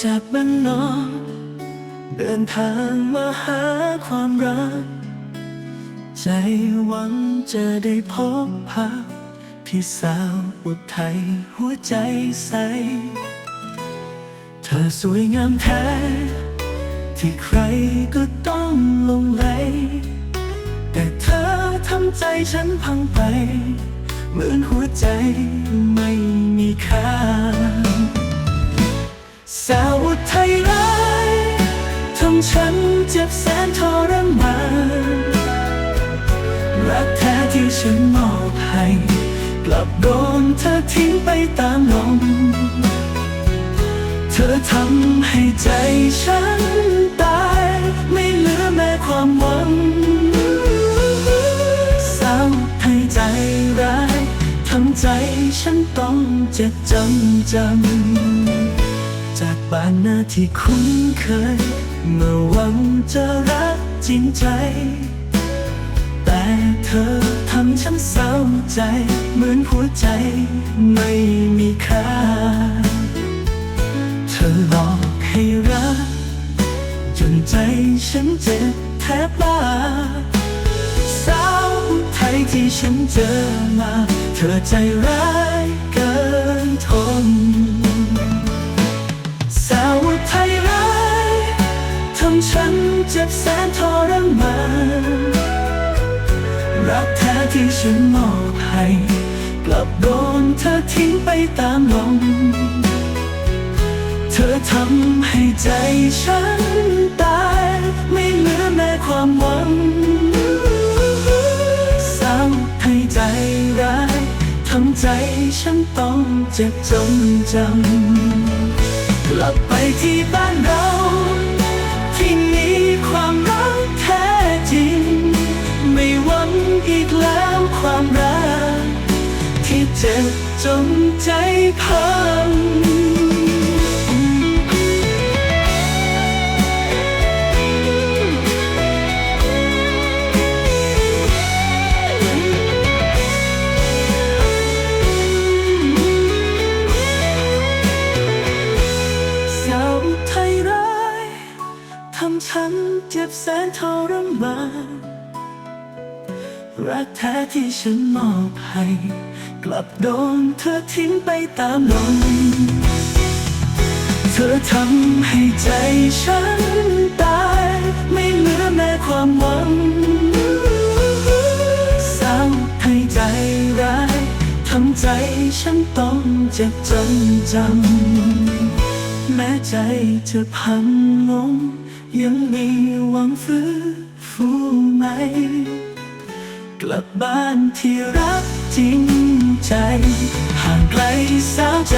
จากบ้านนอกเดินทางมาหาความรัก ใจหวังจะได้พบภาพพี่สาวอุทัยหัวใจใส เธอสวยงามแท้ ที่ใครก็ต้องหลงไหลแต่เธอทำใจฉันพังไป เหมือนหัวใจไม่มี ทิ้งไปตามลม เธอทำให้ใจฉันตาย ไม่เหลือแม้ความหวังเศร้าให้ใจร้ายทำใจฉันต้องเจ็บจำจำ จากบ้านหน้าที่คุ้นเคย เมื่อหวังจะรักจริงใจ แต่เธอ ฉันเศร้าใจ เหมือนหัวใจไม่มีค่า เธอหลอกให้รัก จนใจฉันเจ็บแทบบ้าสาวไทยที่ฉันเจอมา เธอใจร้ายเกินทน สาวไทยร้ายทำฉันเจ็บแสนทรมาน รักแท้ที่ฉันมอบให้กลับโดนเธอทิ้งไปตามลมเธอทำให้ใจฉันตาย ไม่เหลือแม้ความหวังเศร้าให้ใจร้ายทำใจฉันต้องเจ็บจนจำกลับไปที่บ้านเรา ความรัก ที่เจ็บจนใจพังสาวไทยร้ายทำฉันเจ็บแสนทรมาน รักแท้ที่ฉันมอบให้ กลับโดนเธอทิ้งไปตามลมเธอทำให้ใจฉันตาย ไม่เหลือแม้ความหวังเศร้าให้ใจร้ายทำใจฉันต้องเจ็บจนจำแม้ใจจะพังลงยังมีหวังฟื้นฟูไหม กลับบ้านที่รักจริงใจ ห่างไกลสาวใจ